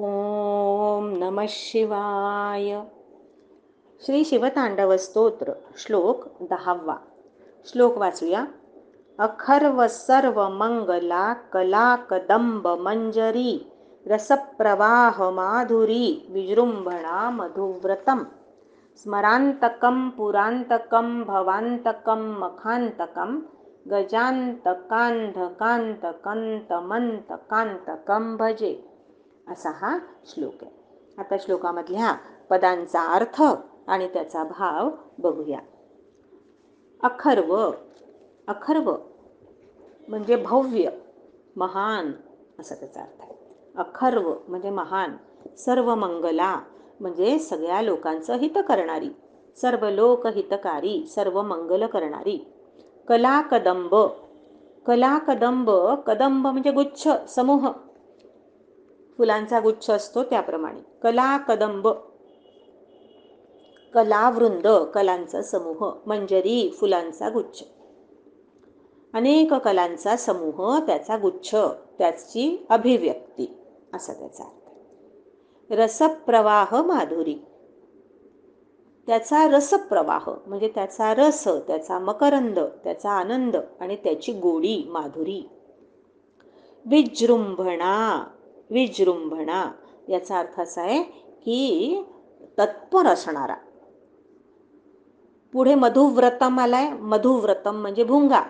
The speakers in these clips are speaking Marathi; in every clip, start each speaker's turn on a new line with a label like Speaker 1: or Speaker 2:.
Speaker 1: ओम नम शिवाय. श्री शिवतांडव स्तोत्र श्लोक दहावा. श्लोक वाचूया. अखर्व सर्व मंगला कला कदंब मंजरी रसप्रवाह माधुरी विजृंभणा मधुव्रतम. स्मरांतकं पुरांतकं भवांतकं मखांतकं गजांतकांधकांतकंतमंतकांतकं भजे. असा हा श्लोक आहे. आता श्लोकामधल्या पदांचा अर्थ आणि त्याचा भाव बघूया. अखर्व अखर्व म्हणजे भव्य महान असा त्याचा अर्थ आहे. अखर्व म्हणजे महान सर्व मंगला म्हणजे सगळ्या लोकांचं हित करणारी सर्व लोक हितकारी सर्व मंगल करणारी. कला कदंब कला कदंब कदंब म्हणजे गुच्छ समूह. फुलांचा गुच्छ असतो त्याप्रमाणे. कला कदंब कलावृंद कलांचा समूह मंजरी फुलांचा गुच्छ. अनेक कलांचा समूह त्याचा गुच्छ त्याची अभिव्यक्ती असा त्याचा अर्थ. रसप्रवाह माधुरी. त्याचा रसप्रवाह म्हणजे त्याचा रस त्याचा मकरंद त्याचा आनंद आणि त्याची गोडी माधुरी. विजृंभणा. विजृंभणा. याचा अर्थ असा आहे की तत्पर असणारा. पुढे मधुव्रतम आलाय. मधुव्रतम म्हणजे भुंगा.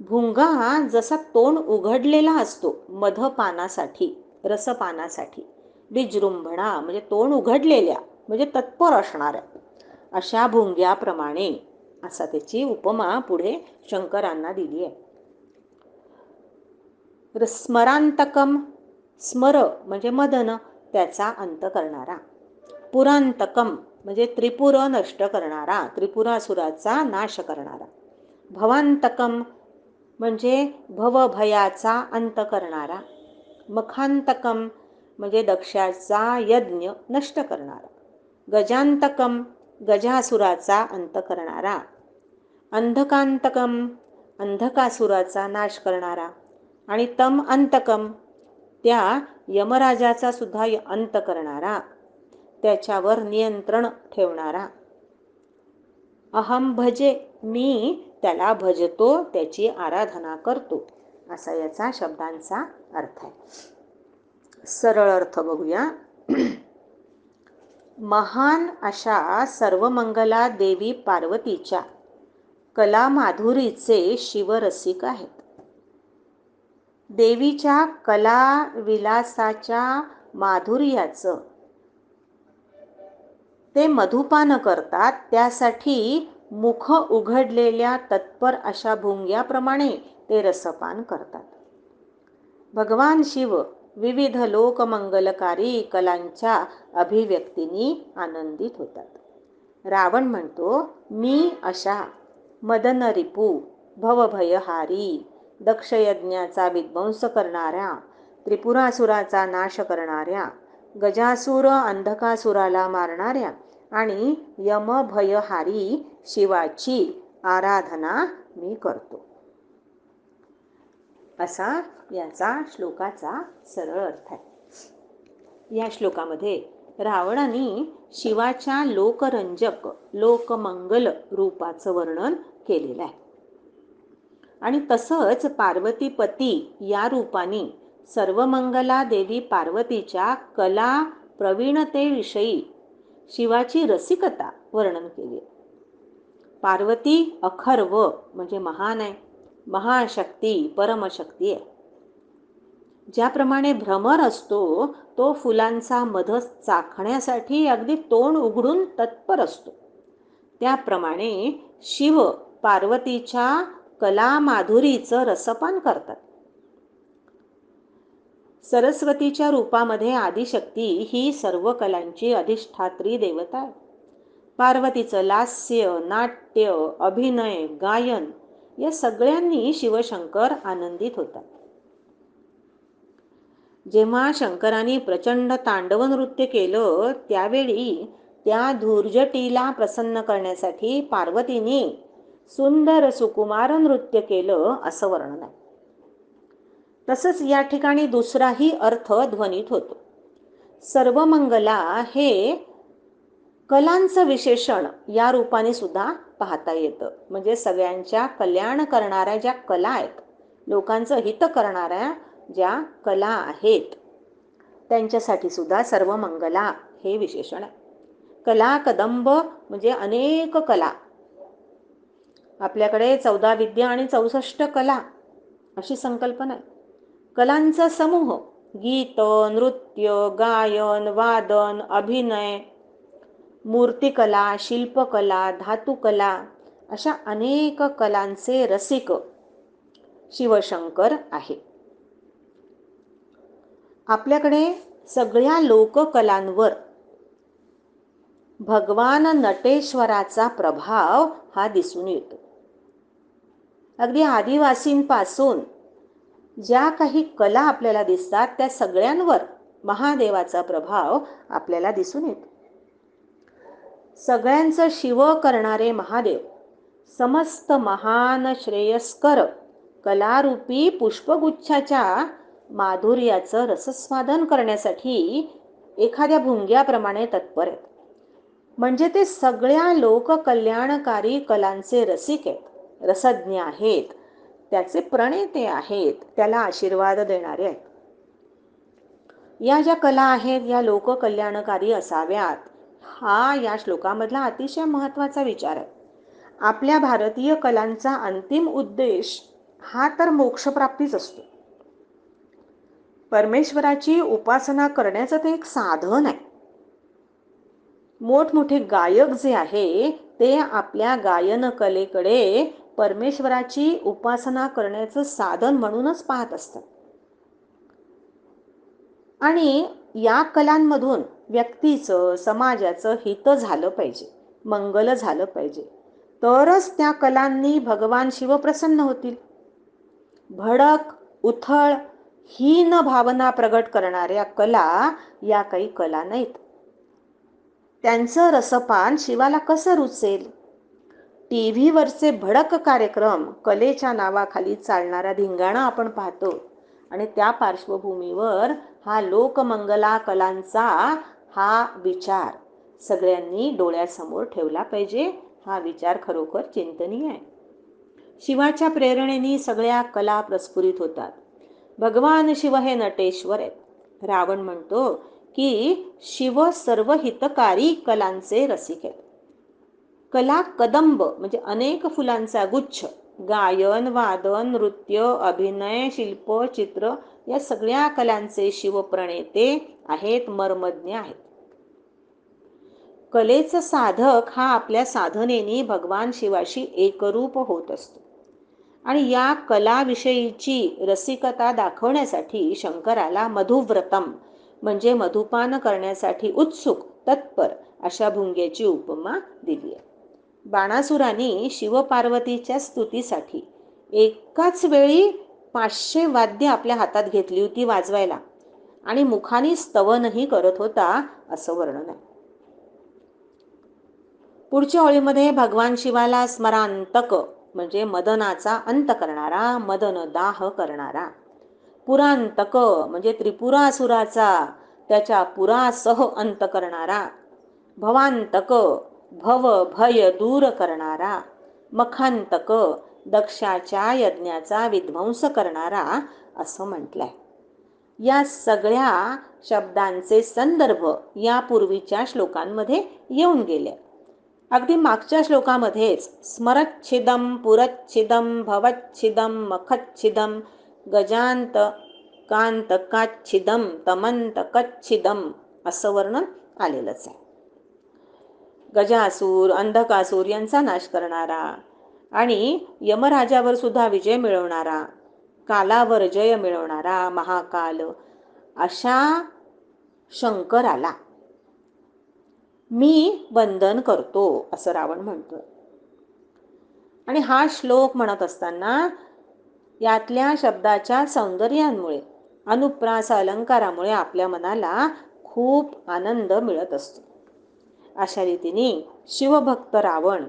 Speaker 1: भुंगा जसा तोंड उघडलेला असतो मधपानासाठी रसपानासाठी. विजृंभणा म्हणजे तोंड उघडलेल्या म्हणजे तत्पर असणाऱ्या. अशा भुंग्याप्रमाणे असा त्याची उपमा पुढे शंकरांना दिली आहे. स्मरांतकम स्मर म्हणजे मदन त्याचा अंत करणारा. पुरांतकम म्हणजे त्रिपुर नष्ट करणारा त्रिपुरासुराचा नाश करणारा. भवांतकम म्हणजे भवभयाचा अंत करणारा. मखांतकम म्हणजे दक्षाचा यज्ञ नष्ट करणारा. गजांतकम गजासुराचा अंत करणारा. अंधकांतकम अंधकासुराचा नाश करणारा. आणि तम अंतकम त्या यमराजाचा सुद्धा अंत करणारा त्याच्यावर नियंत्रण ठेवणारा. अहम भजे मी त्याला भजतो त्याची आराधना करतो असा याचा शब्दांचा अर्थ आहे. सरळ अर्थ बघूया. महान अशा सर्वमंगला देवी पार्वतीच्या कला माधुरीचे शिवरसिक आहेत. देवीच्या कला विलासाच्या माधुर्याचं. ते मधुपान करतात त्यासाठी मुख उघडलेल्या तत्पर अशा भुंग्याप्रमाणे ते रसपान करतात. भगवान शिव विविध लोकमंगलकारी कलांच्या अभिव्यक्तींनी आनंदित होतात. रावण म्हणतो मी अशा मदन रिपू भवभयहारी दक्षयज्ञाचा विध्वंस करणाऱ्या त्रिपुरासुराचा नाश करणाऱ्या गजासूर अंधकासुराला मारणाऱ्या आणि यमभयहारी शिवाची आराधना मी करतो. असा याचा श्लोकाचा सरळ अर्थ आहे. या श्लोकामध्ये रावणाने शिवाच्या लोकरंजक लोकमंगल रूपाचं वर्णन केलेलं आहे. आणि तसंच पार्वतीपती या रूपाने सर्वमंगला देवी पार्वतीच्या कला प्रवीणतेविषयी शिवाची रसिकता वर्णन केली. पार्वती अखर्व म्हणजे महान आहे महाशक्ती परमशक्ती आहे. ज्याप्रमाणे भ्रमर असतो तो फुलांचा मध चाखण्यासाठी अगदी तोंड उघडून तत्पर असतो. त्याप्रमाणे शिव पार्वतीच्या कला माधुरीचं रसपान करतात. सरस्वतीच्या रूपामध्ये आदिशक्ती ही सर्व कलांची अधिष्ठात्री देवता आहे. पार्वतीचं लास्य नाट्य अभिनय गायन या सगळ्यांनी शिवशंकर आनंदित होतात. जेव्हा शंकरांनी प्रचंड तांडव नृत्य केलं त्यावेळी त्या धूर्जटीला प्रसन्न करण्यासाठी पार्वतीने सुंदर सुकुमार नृत्य केलं असं वर्णन आहे. तसंच या ठिकाणी दुसराही अर्थ ध्वनित होतो. सर्वमंगला हे कलांचं विशेषण या रूपाने सुद्धा पाहता येतं. म्हणजे सगळ्यांच्या कल्याण करणाऱ्या ज्या कला आहेत लोकांचं हित करणाऱ्या ज्या कला आहेत त्यांच्यासाठी सुद्धा सर्वमंगला हे विशेषण आहे. कला कदंब म्हणजे अनेक कला. आपल्याकडे चौदा विद्या आणि चौसष्ट कला अशी संकल्पना आहे. कलांचा समूह गीत नृत्य गायन वादन अभिनय मूर्तिकला शिल्पकला धातुकला अशा अनेक कलांचे रसिक शिवशंकर आहे. आपल्याकडे सगळ्या लोककलांवर भगवान नटेश्वराचा प्रभाव हा दिसून येतो. अगदी आदिवासींपासून ज्या काही कला आपल्याला दिसतात त्या सगळ्यांवर महादेवाचा प्रभाव आपल्याला दिसून येतो. सगळ्यांचं शिव करणारे महादेव समस्त महान श्रेयस्कर कलारूपी पुष्पगुच्छाच्या माधुर्याचं रसस्वादन करण्यासाठी एखाद्या भुंग्याप्रमाणे तत्पर आहेत. म्हणजे ते सगळ्या लोककल्याणकारी कलांचे रसिक आहेत. रसज्ञ आहेत. त्याचे प्रणेते आहेत. त्याला आशीर्वाद देणारे आहेत. या ज्या कला आहेत या लोककल्याणकारी असाव्यात हा या श्लोकामधला अतिशय महत्त्वाचा विचार आहे. आपल्या भारतीय कलांचा अंतिम उद्देश हा तर मोक्षप्राप्तीच असतो. परमेश्वराची उपासना करण्याचं ते एक साधन आहे. मोठमोठे गायक जे आहे ते आपल्या गायन कलेकडे परमेश्वराची उपासना करण्याचं साधन म्हणूनच पाहत असतात. आणि या कलांमधून व्यक्तीचं समाजाचं हित झालं पाहिजे मंगल झालं पाहिजे. तरच त्या कलांनी भगवान शिव प्रसन्न होतील. भडक उथळ हीन भावना प्रगट करणाऱ्या कला या काही कला नाहीत. त्यांचं रसपान शिवाला कसं रुचेल? टी व्हीवरचे भडक कार्यक्रम कलेच्या नावाखाली चालणारा धिंगाणा आपण पाहतो. आणि त्या पार्श्वभूमीवर हा लोकमंगला कलांचा हा विचार सगळ्यांनी डोळ्यासमोर ठेवला पाहिजे हा विचार खरोखर चिंतनीय आहे. शिवाच्या प्रेरणेने सगळ्या कला प्रस्फुरित होतात. भगवान शिव हे नटेश्वर आहेत. रावण म्हणतो की शिव सर्व हितकारी कलांचे रसिक आहेत. कला कदंब म्हणजे अनेक फुलांचा गुच्छ गायन वादन नृत्य अभिनय शिल्प चित्र या सगळ्या कलांचे शिवप्रणेते आहेत मर्मज्ञ आहेत. कलेचा साधक हा आपल्या साधनेने भगवान शिवाशी एकरूप होत असतो. आणि या कलाविषयीची रसिकता दाखवण्यासाठी शंकराला मधुव्रतम म्हणजे मधुपान करण्यासाठी उत्सुक तत्पर अशा भुंग्याची उपमा दिली आहे. बाणासुराने शिवपार्वतीच्या स्तुतीसाठी एकाच वेळी पाचशे वाद्य आपल्या हातात घेतली होती वाजवायला. आणि मुखाने स्तवनही करत होता असं वर्णन आहे. पुढच्या ओळीमध्ये भगवान शिवाला स्मरांतक म्हणजे मदनाचा अंत करणारा मदन दाह करणारा. पुरांतक म्हणजे त्रिपुरासुराचा त्याच्या पुरासह अंत करणारा. भवांतक भव भय दूर करणारा मखांतक दक्षाच्या यज्ञाचा विध्वंस करणारा असं म्हटलंय. या सगळ्या शब्दांचे संदर्भ यापूर्वीच्या श्लोकांमध्ये येऊन गेले. अगदी मागच्या श्लोकामध्येच स्मरच्छिदम पुरच्छिदम भवच्छिदम मखच्छिदम गजांत कांत काच्छिदम तमंत कच्छिदम असं वर्णन आलेलंच आहे. गजासूर अंधकासूर यांचा नाश करणारा आणि यमराजावर सुद्धा विजय मिळवणारा कालावर जय मिळवणारा महाकाल अशा शंकराला मी वंदन करतो असं रावण म्हणतो आणि हा श्लोक म्हणत असताना यातल्या शब्दाच्या सौंदर्यांमुळे अनुप्रास अलंकारामुळे आपल्या मनाला खूप आनंद मिळत असतो. अशा रीतीने शिवभक्त रावण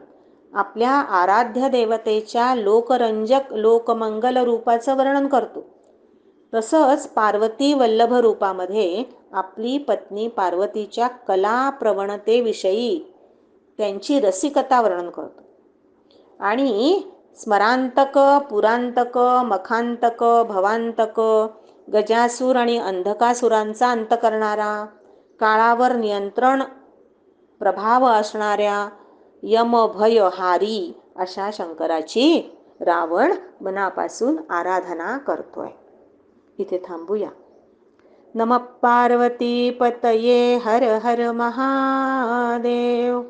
Speaker 1: आपल्या आराध्य देवतेच्या लोकरंजक लोकमंगल रूपाचं वर्णन करतो. तसंच पार्वती वल्लभ रूपामध्ये आपली पत्नी पार्वतीच्या कला प्रवणतेविषयी त्यांची रसिकता वर्णन करतो. आणि स्मरांतक पुरांतक मखांतक भवांतक गजासूर आणि अंधकासुरांचा अंत करणारा काळावर नियंत्रण प्रभाव असणाऱ्या यमभयहारी अशा शंकराची रावण मनापासून आराधना करतोय. इथे थांबूया. नम पार्वती पतये हर हर महादेव.